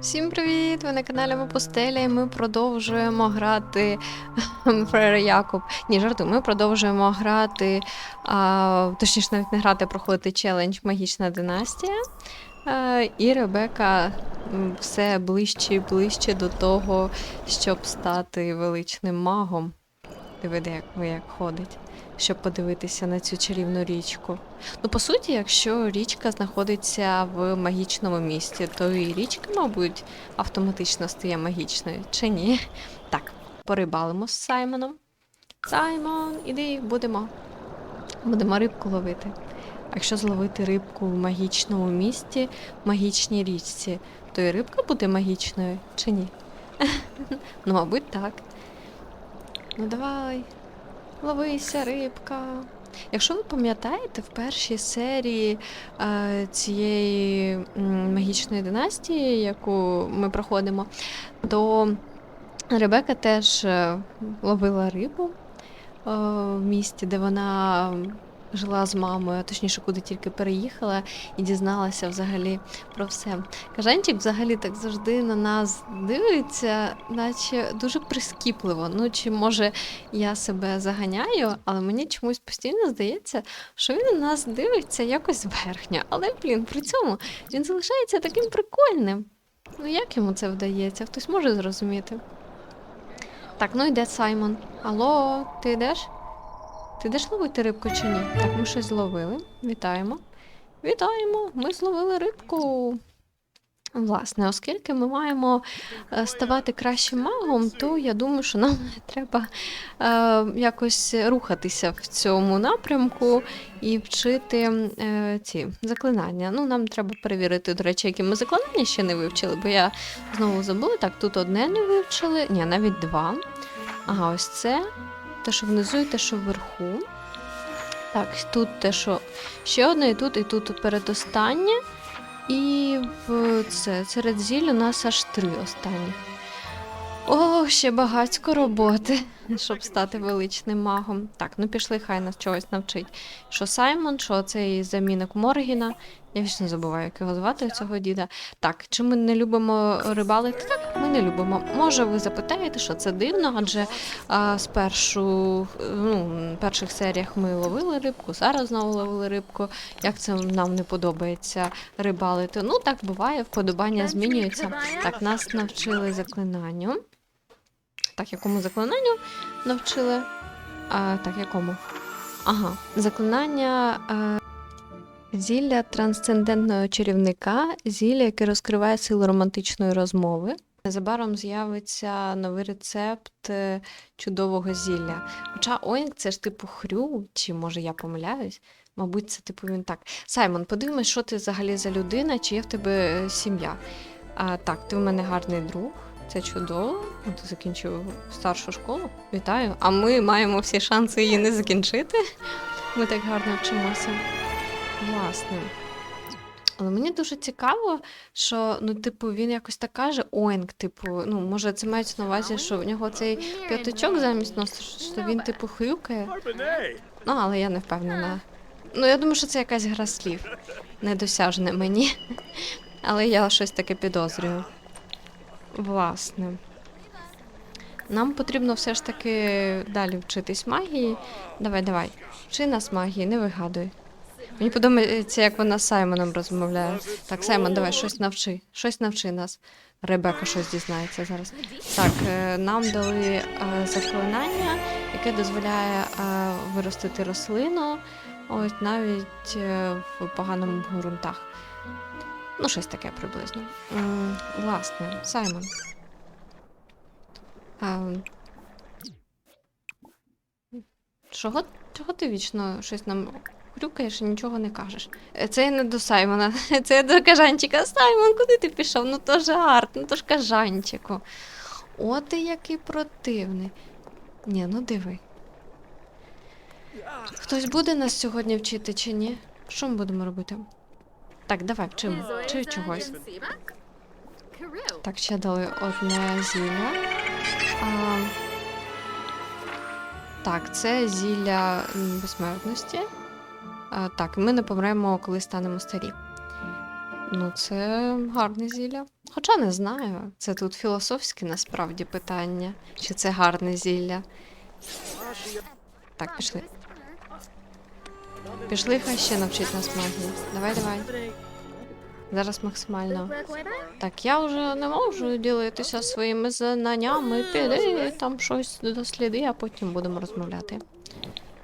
Всім привіт! Ви на каналі Ми Пустеля, і ми продовжуємо грати Фрера Якоб. Ні, жартую, ми продовжуємо грати, а, точніше, навіть не грати, проходити челендж Магічна династія. А, і Ребека все ближче і ближче до того, щоб стати величним магом. Де як як ходить, щоб подивитися на цю чарівну річку. Ну, по суті, якщо річка знаходиться в магічному місті, то і річка, мабуть, автоматично стає магічною, чи ні? Так, порибалимо з Саймоном. Саймон, іди, будемо. Будемо рибку ловити. Якщо зловити рибку в магічному місті, в магічній річці, то і рибка буде магічною, чи ні? Ну, мабуть, так. Ну давай, ловися, рибка. Якщо ви пам'ятаєте, в першій серії е, цієї магічної династії, яку ми проходимо, то Ребека теж е, ловила рибу е, в місті, де вона жила з мамою, точніше, куди тільки переїхала, і дізналася взагалі про все. Кажанчик взагалі так завжди на нас дивиться, наче дуже прискіпливо. Ну, чи може я себе заганяю, але мені чомусь постійно здається, що він на нас дивиться якось зверхньо. Але, блін, при цьому він залишається таким прикольним. Ну як йому це вдається? Хтось може зрозуміти. Так, ну йде Саймон. Алло, ти йдеш? Ти йдеш ловити рибку чи ні? Так, ми щось зловили. Вітаємо. Вітаємо! Ми зловили рибку. Власне, оскільки ми маємо е, ставати кращим магом, то я думаю, що нам треба е, якось рухатися в цьому напрямку і вчити е, ці заклинання. Ну, нам треба перевірити, до речі, які ми заклинання ще не вивчили, бо я знову забула. Так, тут одне не вивчили, ні, навіть два. Ага, ось це. Те, що внизу, і те, що вверху. Так, тут те, що ще одне, і тут, і тут передостаннє. І в це серед зіль у нас аж три останні. О, ще багатько роботи, щоб стати величним магом. Так, ну пішли, хай нас чогось навчить. Що Саймон, що цей замінник Моргіна. Я вічно забуваю, як його звати цього діда. Так, чи ми не любимо рибалити? Так, ми не любимо. Може, ви запитаєте, що це дивно, адже а, спершу, ну, перших серіях ми ловили рибку, зараз знову ловили рибку. Як це нам не подобається рибалити? Ну, так буває, вподобання змінюються. Так, нас навчили заклинанню. Так, якому заклинанню навчили? А, так, якому? Ага, заклинання. е, Зілля трансцендентного чарівника, зілля, яке розкриває силу романтичної розмови. Незабаром з'явиться новий рецепт е, чудового зілля. Хоча Оінг це ж типу хрю, чи може я помиляюсь? Мабуть, це типу він так. Саймон, подивимось, що ти взагалі за людина, чи є в тебе е, сім'я. А, так, ти в мене гарний друг, це чудово. Ну, Ти закінчив старшу школу. Вітаю. А ми маємо всі шанси її не закінчити. Ми так гарно вчимося. Власне. Але мені дуже цікаво, що ну, типу, він якось так каже Оінг, типу, ну, може, це мається на увазі, що в нього цей п'ятачок замість носа, що він, типу, хрюкає. Ну, але я не впевнена. Ну, я думаю, що це якась гра слів. Недосяжне мені. Але я щось таке підозрюю. Власне. Нам потрібно все ж таки далі вчитись магії. Давай, давай. Вчи нас магії, не вигадуй. Мені подобається, як вона з Саймоном розмовляє. Так, Саймон, давай щось навчи. Щось навчи нас. Ребека щось дізнається зараз. Так, е, нам дали е, заклинання, яке дозволяє е, виростити рослину, ось навіть в поганому ґрунтах. Ну, щось таке приблизно. М, Власне, Саймон. Чого, чого ти вічно щось нам хрюкаєш і нічого не кажеш? Е, Це я не до Саймона, це я до кажанчика. Саймон, куди ти пішов? Ну то жарт, ну то ж кажанчику. О, ти який противний. Ні, ну диви. Хтось буде нас сьогодні вчити чи ні? Що ми будемо робити? Так, давай, вчимо. Вчи чогось. Так, ще дали одне зілля. А, так, це зілля безсмертності. А, так, ми не помремо, коли станемо старі. Ну, це гарне зілля. Хоча не знаю, це тут філософське насправді питання, чи це гарне зілля. Так, пішли. Пішли, хай ще навчить нас магії. Давай, давай. Зараз максимально. Так, я вже не можу ділитися своїми знаннями. Піди там щось досліди, а потім будемо розмовляти.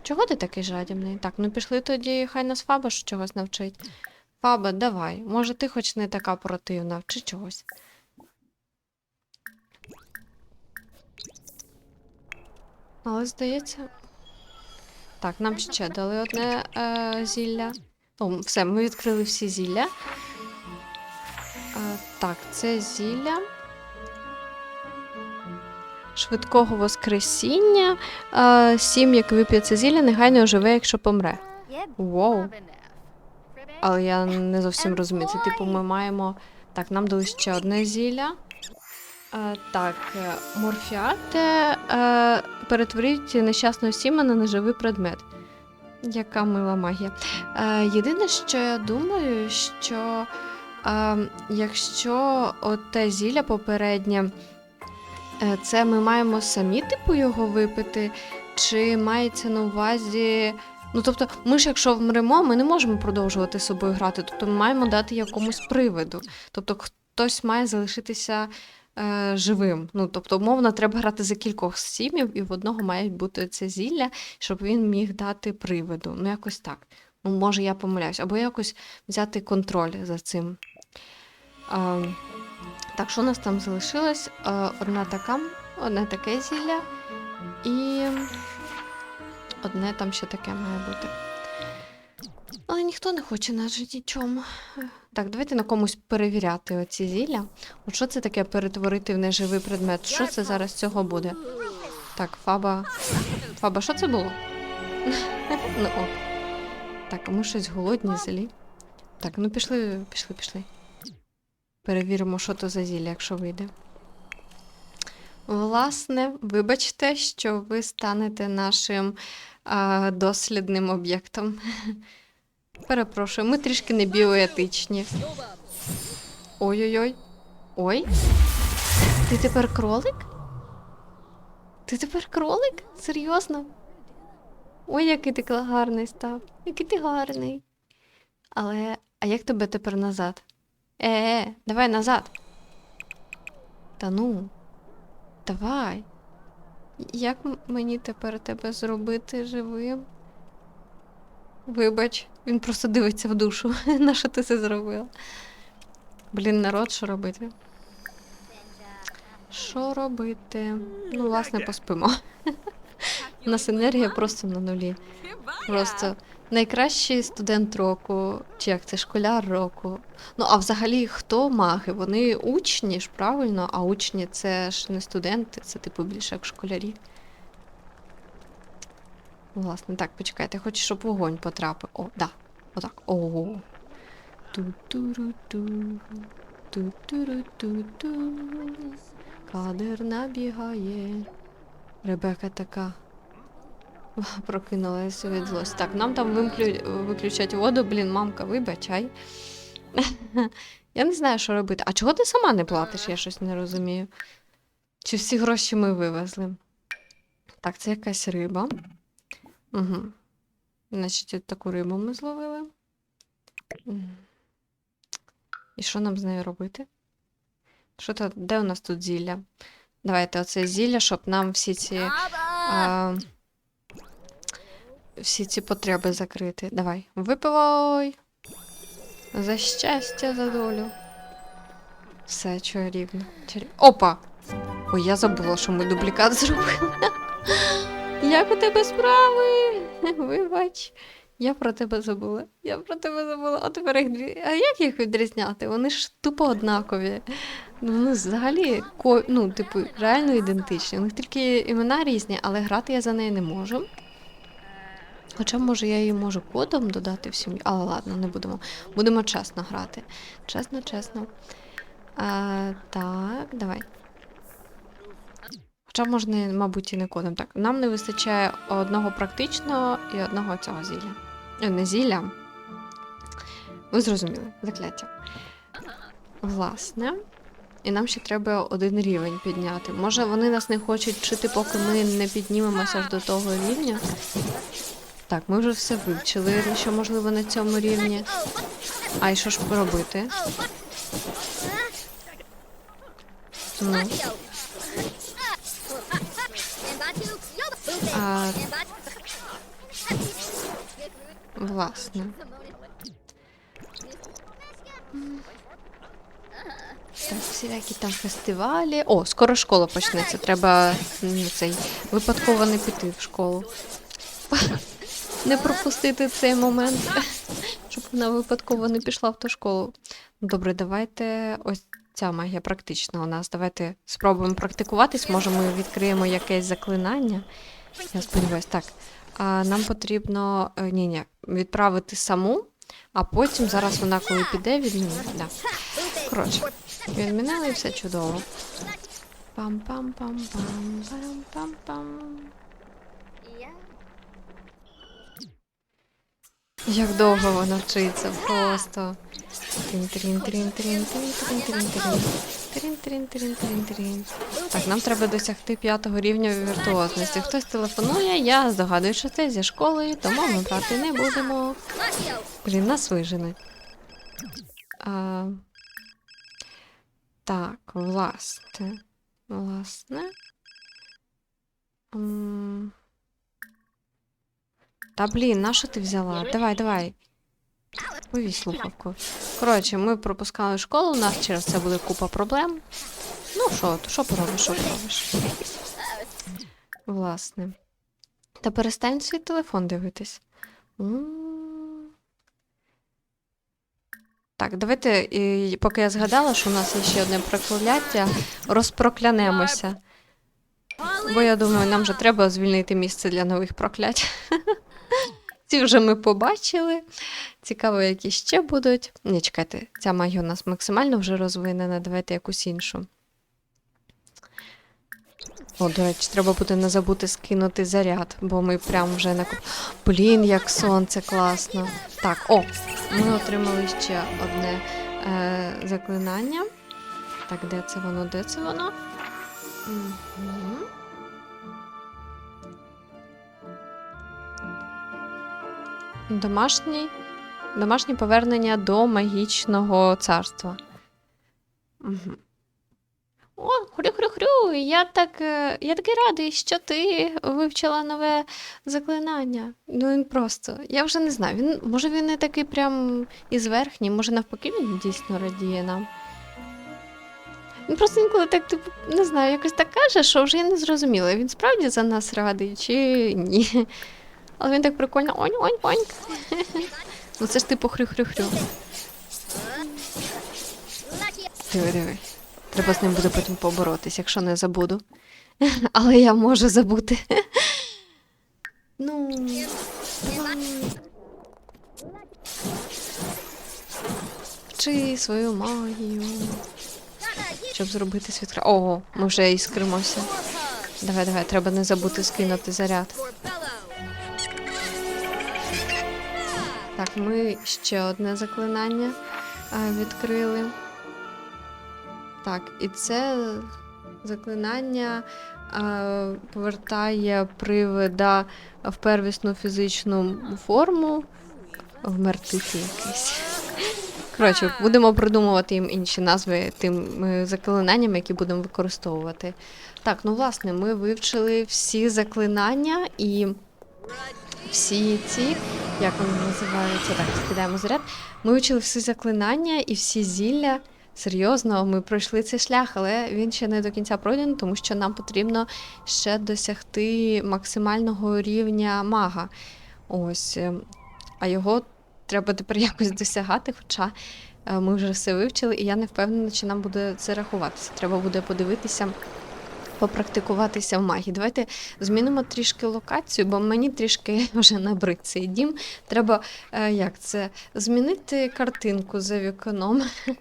Чого ти такий жадібний? Так, ну пішли тоді, хай нас Фаба чогось навчить. Фаба, давай. Може, ти хоч не така противна, вчи чогось. Але здається. Так, нам ще дали одне е, зілля. О, все, ми відкрили всі зілля. Е, так, це зілля. Швидкого воскресіння. Е, сім, як вип'є це зілля, негайно оживе, якщо помре. Воу. Але я не зовсім розумію. Це типу ми маємо. Так, нам дали ще одне зілля. Е, так, е, морфіат е, перетворить нещасного сіма на неживий предмет. Яка мила магія. Єдине, що я думаю, що якщо те зілля попереднє, це ми маємо самі типу його випити, чи мається на увазі. Ну, тобто, ми ж, якщо вмремо, ми не можемо продовжувати з собою грати. Тобто ми маємо дати якомусь привиду. Тобто, хтось має залишитися е, живим. Ну, тобто, умовно, треба грати за кількох сім'їв, і в одного має бути це зілля, щоб він міг дати привиду. Ну, якось так. Ну, може, я помиляюсь, або якось взяти контроль за цим. Е, так, що у нас там залишилось? Е, одна така, одне таке зілля, і одне там ще таке має бути. Але ніхто не хоче нажити нічому. Так, давайте на комусь перевіряти оці зілля. От що це таке перетворити в неживий предмет? Що це зараз цього буде? Так, Фаба. Фаба, що це було? ну ок. Так, ми щось голодні, злі. Так, ну пішли, пішли, пішли. Перевіримо, що то за зілля, якщо вийде. Власне, вибачте, що ви станете нашим а, дослідним об'єктом. Перепрошую, ми трішки не біоетичні. Ой-ой-ой. Ой. Ти тепер кролик? Ти тепер кролик? Серйозно? Ой, який ти гарний став. Який ти гарний. Але, а як тебе тепер назад? Е-е, давай назад. Та ну. Давай. Як мені тепер тебе зробити живим? Вибач, він просто дивиться в душу. На що ти це зробила? Блін, народ, що робити? Що робити? Ну, власне, поспимо. У нас енергія просто на нулі. Просто найкращий студент року, чи як це школяр року. Ну, а взагалі, хто маги? Вони учні ж, правильно, а учні це ж не студенти, це типу більше як школярі. Власне, так, почекайте, хочу, щоб вогонь потрапив. О, да. Отак. О. Ту-ту-ру-ту. Ту-ту-ру-ту-ту. Кадр набігає. Ребека така. Прокинулася від злості. Так, нам там вимклю... виключать воду, блін, мамка, вибачай. Я не знаю, що робити. А чого ти сама не платиш? Я щось не розумію. Чи всі гроші ми вивезли? Так, це якась риба. Угу. Значить, от таку рибу ми зловили. І що нам з нею робити? Що то, де у нас тут зілля? Давайте оце зілля, щоб нам всі ці. А, всі ці потреби закрити. Давай, випивай. За щастя, за долю. Все чарівно. Чарів... Опа! Ой, я забула, що ми дублікат зробили. Як у тебе справи? Вибач. Я про тебе забула. Я про тебе забула. А тепер їх дві. А як їх відрізняти? Вони ж тупо однакові. Ну, вони взагалі, ну, типу, реально ідентичні. У них тільки імена різні, але грати я за неї не можу. Хоча, може, я її можу кодом додати в сім'ю. Але ладно, не будемо. Будемо чесно грати. Чесно, чесно. А, так, давай. Хоча можна, мабуть, і не кодом. Так, нам не вистачає одного практичного і одного цього зілля. Е, Не зілля. Ви зрозуміли, закляття. Власне. І нам ще треба один рівень підняти. Може, вони нас не хочуть вчити, поки ми не піднімемося до того рівня. Так, ми вже все вивчили, що можливо на цьому рівні. А і що ж робити? Ну, власне. Так, всілякі там фестивалі. О, скоро школа почнеться. Треба цей випадково не піти в школу. Не пропустити цей момент, щоб вона випадково не пішла в ту школу. Добре, давайте ось ця магія практична у нас. Давайте спробуємо практикуватись. Може, ми відкриємо якесь заклинання. Я сподіваюся, так. А, нам потрібно е, ні, ні, відправити саму, а потім зараз вона, коли піде, відмінити. Да. Коротше, відмінили і все чудово. Пам-пам-пам-пам, пам-пам-пам. Як довго вона вчиться, просто. Так, нам треба досягти п'ятого рівня віртуозності. Хтось телефонує, я здогадую, що це зі школи, тому ми брати не будемо. Блін, нас вижене. А, так, власне. Власне. Та блін, на що ти взяла? Давай, давай. Повісь слухавку. Коротше, ми пропускали школу, у нас через це буде купа проблем. Ну що, що поробиш, що поробиш? Власне. Та перестань свій телефон дивитись. Так, давайте, поки я згадала, що у нас є ще одне прокляття, розпроклянемося. Бо я думаю, нам вже треба звільнити місце для нових проклять. Ці вже ми побачили. Цікаво, які ще будуть. Ні, чекайте, ця магія у нас максимально вже розвинена. Давайте якусь іншу. О, до речі, треба буде не забути скинути заряд, бо ми прям вже на. Блін, як сонце класно. Так, о, ми отримали ще одне е, заклинання. Так, де це воно? Де це воно? Угу. Домашній, домашнє повернення до магічного царства. Угу. О, хрю-хрю-хрю, я так, е, я такий радий, що ти вивчила нове заклинання. Ну він просто. Я вже не знаю. Він, може він не такий прям із верхній, може навпаки він дійсно радіє нам. Він просто інколи так, типу, не знаю, якось так каже, що вже я не зрозуміла, він справді за нас радий чи ні. Але він так прикольно онь-онь-онь. Ну це ж типу хрю-хрю-хрю. Диви, диви. Треба з ним буде потім поборотись, якщо не забуду. Але я можу забути. Ну. Вчи свою магію. Щоб зробити світ. Ого, ми вже іскримося. Давай, давай, треба не забути скинути заряд. Так, ми ще одне заклинання відкрили. Так, і це заклинання повертає привида в первісну фізичну форму. в Вмертити якийсь. Коротше, будемо придумувати їм інші назви тим е, заклинанням, які будемо використовувати. Так, ну власне, ми вивчили всі заклинання і всі ці, як вони називаються, так, скидаємо заряд. Ми вивчили всі заклинання і всі зілля. Серйозно, ми пройшли цей шлях, але він ще не до кінця пройдений, тому що нам потрібно ще досягти максимального рівня мага. Ось. е, А його треба тепер якось досягати, хоча е, ми вже все вивчили, і я не впевнена, чи нам буде це рахуватися. Треба буде подивитися, попрактикуватися в магії. Давайте змінимо трішки локацію, бо мені трішки вже набрид цей дім. Треба е, як це змінити картинку за вікном.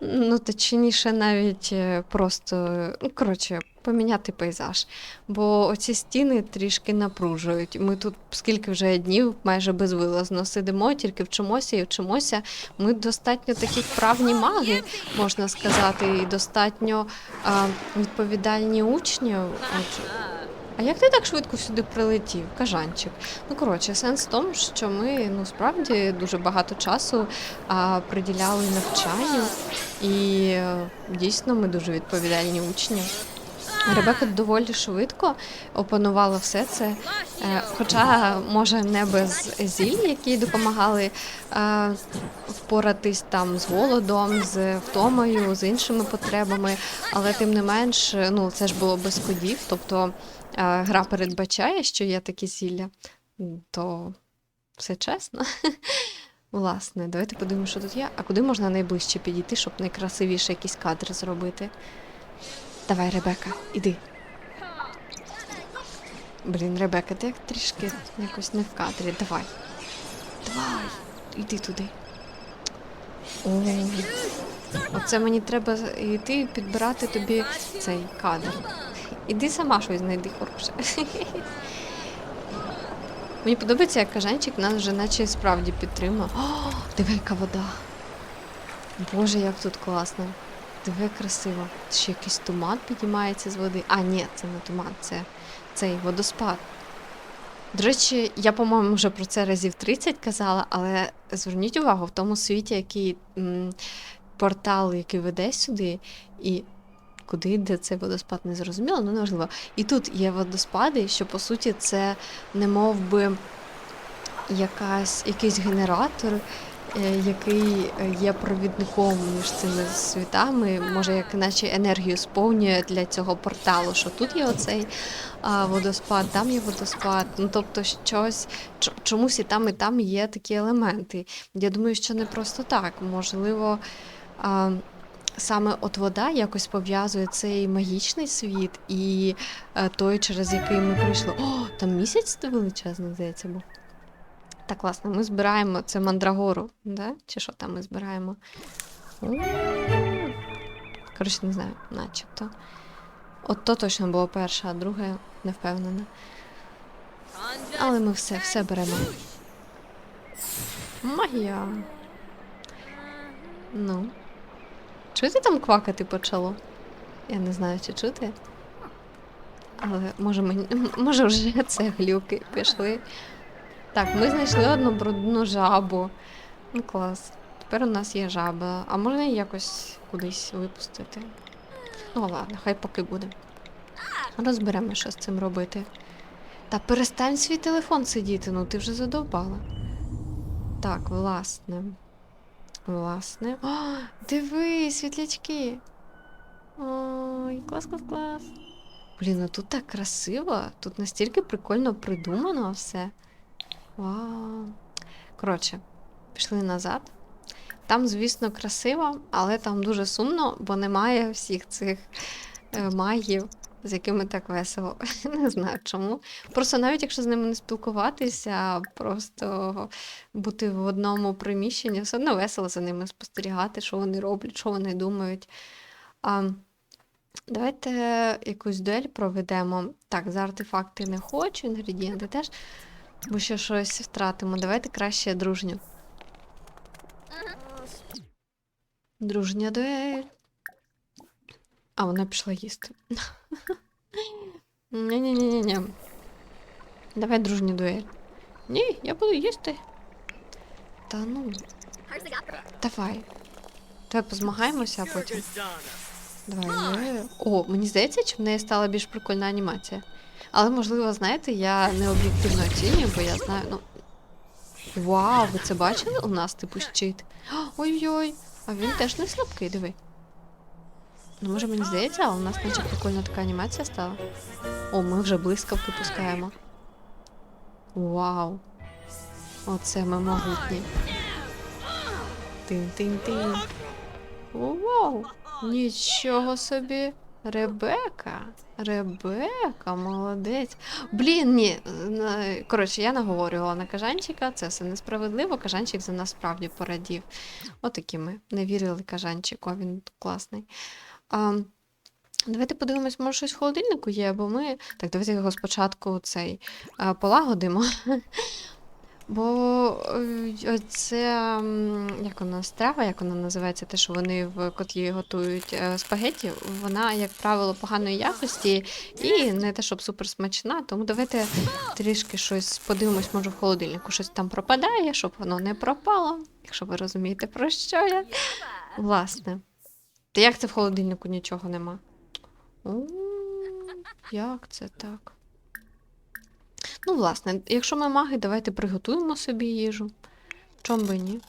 Ну, точніше, навіть е, просто, ну, коротше, поміняти пейзаж. Бо оці стіни трішки напружують. Ми тут скільки вже днів майже безвилазно сидимо, тільки вчимося і вчимося. Ми достатньо такі вправні маги, можна сказати, і достатньо а, відповідальні учні. А як ти так швидко сюди прилетів, кажанчик? Ну коротше, сенс в тому, що ми ну справді дуже багато часу а, приділяли навчанню, і е, дійсно ми дуже відповідальні учні. Ребека доволі швидко опанувала все це, е, хоча, може, не без зіль, які допомагали е, впоратись там з голодом, з втомою, з іншими потребами, але тим не менш, ну це ж було без кодів, тобто е, гра передбачає, що є такі зілля, то все чесно. Власне, давайте подивимося, що тут є. А куди можна найближче підійти, щоб найкрасивіше якийсь кадр зробити? Давай, Ребека, іди. Блін, Ребека, ти як трішки якось не в кадрі. Давай. Давай, іди туди. О, оце мені треба йти підбирати тобі цей кадр. Іди сама щось знайди хороше. Мені подобається, як кажанчик нас вже наче справді підтримав. О, диви, яка вода. Боже, як тут класно. Диви, красиво. Ще якийсь туман піднімається з води. А, ні, це не туман, це цей водоспад. До речі, я, по-моєму, вже про це разів 30 казала, але зверніть увагу, в тому світі, який м, портал, який веде сюди, і куди йде цей водоспад, не зрозуміло, ну неважливо. І тут є водоспади, що по суті це не мов би якась, якийсь генератор, який е, є провідником між цими світами, може, як наче енергію сповнює для цього порталу, що тут є оцей водоспад, там є водоспад. Ну тобто, щось чомусь і там, і там є такі елементи. Я думаю, що не просто так. Можливо, саме от вода якось пов'язує цей магічний світ і е, той, через який ми прийшли. О, там місяць величезний, здається, був. Так, класно, ми збираємо це мандрагору, да? Чи що там ми збираємо? Коротше, не знаю, начебто. От то точно було перше, а друге не впевнена. Але ми все, все беремо. Магія. Ну. Чути там квакати почало? Я не знаю, чи чути. Але може мені. Може вже це глюки пішли. Так, ми знайшли одну брудну жабу. Ну клас. Тепер у нас є жаба. А можна її якось кудись випустити? Ну ладно, хай поки буде. Розберемо, що з цим робити. Та перестань свій телефон сидіти, ну ти вже задовбала. Так, власне. Власне. О, диви, світлячки. Ой, клас, клас, клас. Блін, ну тут так красиво, тут настільки прикольно придумано все. Вау. Коротше, пішли назад. Там, звісно, красиво, але там дуже сумно, бо немає всіх цих е, магів, з якими так весело. Не знаю чому. Просто навіть якщо з ними не спілкуватися, просто бути в одному приміщенні, все одно весело за ними спостерігати, що вони роблять, що вони думають. Давайте якусь дуель проведемо. Так, за артефакти не хочу, інгредієнти теж, бо ще щось втратимо. Давайте краще дружню. Дружня дуель. А, вона пішла їсти. Ні-ні-ні-ні. Давай дружню дуель. Ні, я буду їсти. Та ну, давай. Давай позмагаємося, а потім. Давай. О, мені здається, чи в неї стала більш прикольна анімація. Але, можливо, знаєте, я не об'єктивно оцінюю, бо я знаю, ну. Вау, ви це бачили? У нас типу щит. Ой-ой, а він теж не слабкий, диви. Ну, може, мені здається, але у нас наче прикольна така анімація стала. О, ми вже блискавки пускаємо. Вау. Оце ми могутні. Тин-тин-тин. Вау! Нічого собі. Ребека. Ребека, молодець. Блін, ні. Коротше, я наговорювала на кажанчика, це все несправедливо. Кажанчик за нас справді порадів. Отакі ми. Не вірили кажанчику, він класний. А, Давайте подивимось, може щось в холодильнику є, бо ми. Так, давайте його спочатку цей полагодимо. Бо е, це як вона страва, як вона називається, те, що вони в котлі готують е, спагеті, вона, як правило, поганої якості і не те, щоб супер смачна. Тому давайте трішки щось подивимось, може в холодильнику щось там пропадає, щоб воно не пропало, якщо ви розумієте, про що я. Власне. Та як це в холодильнику нічого нема? О, як це так? Ну, власне, якщо ми маги, давайте приготуємо собі їжу. Чом би ні?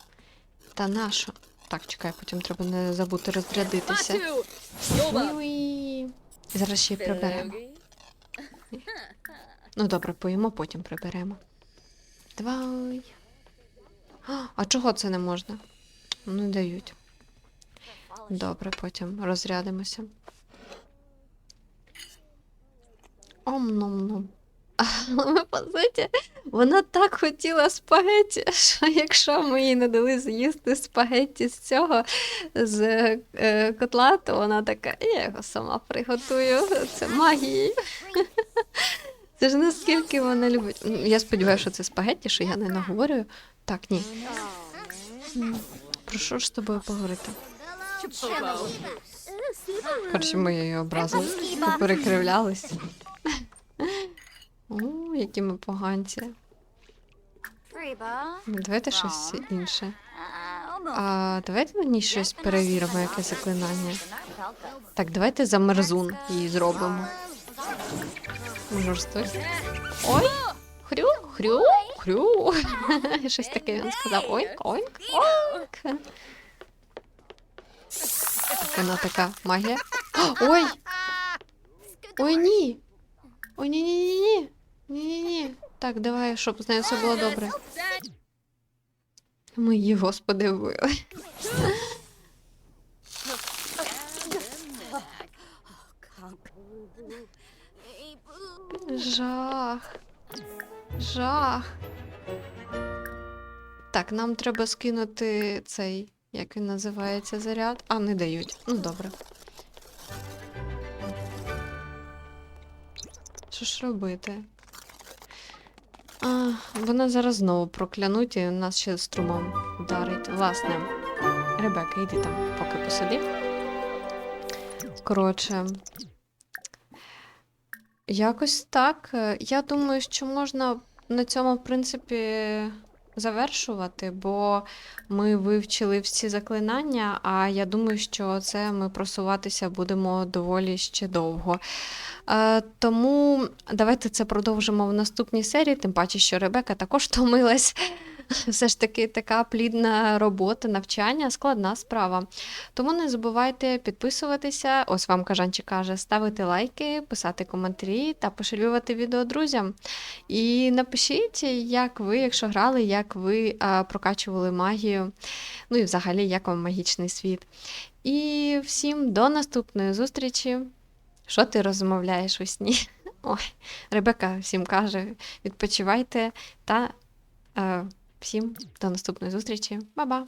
Та наша. Так, чекай, потім треба не забути розрядитися. Уй. Зараз ще й приберемо. Ну, добре, поїмо, потім приберемо. Давай. А, чого це не можна? Не дають. Добре, потім розрядимося. Ом-ном-ном. Але по суті, вона так хотіла спагетті, що якщо ми їй не дали з'їсти спагетті з цього з е, котла, то вона така, я його сама приготую. Це магією. Це ж наскільки вона любить. Я сподіваюся, що це спагетті, що я не наговорюю. Так, ні. Про що ж з тобою поговорити? Коротше, ми її образили, перекривлялись. О, які ми поганці. Ну, Давайте щось інше. А давайте на ній щось перевіримо, яке заклинання. Так, давайте замерзун її зробимо. Може. Ой! Хрю, хрю, хрю. Щось таке він сказав. Ойк, ойк, ойк. Вона така магія. Ой! Ой, ні! Ой, ні, ні, ні, ні. Ні, ні, ні. Так, давай, щоб з нею все було добре. Ми її, господи, вбили. Жах. Жах. Так, нам треба скинути цей, як він називається, заряд. А, не дають. Ну, добре. Що ж робити? А, вона зараз знову проклянуть і нас ще струмом вдарить. Власне, Ребека, йди там, поки посиди. Коротше. Якось так. Е, Я думаю, що можна на цьому, в принципі, завершувати, бо ми вивчили всі заклинання, а я думаю, що це ми просуватися будемо доволі ще довго. Е, тому давайте це продовжимо в наступній серії, тим паче, що Ребека також втомилась. Все ж таки така плідна робота, навчання, складна справа. Тому не забувайте підписуватися, ось вам кажанчик каже, ставити лайки, писати коментарі та поширювати відео друзям. І напишіть, як ви, якщо грали, як ви прокачували магію, ну і взагалі, як вам магічний світ. І всім до наступної зустрічі. Що ти розмовляєш у сні? Ой, Ребека всім каже: відпочивайте та е, всім до наступної зустрічі. Ба-ба!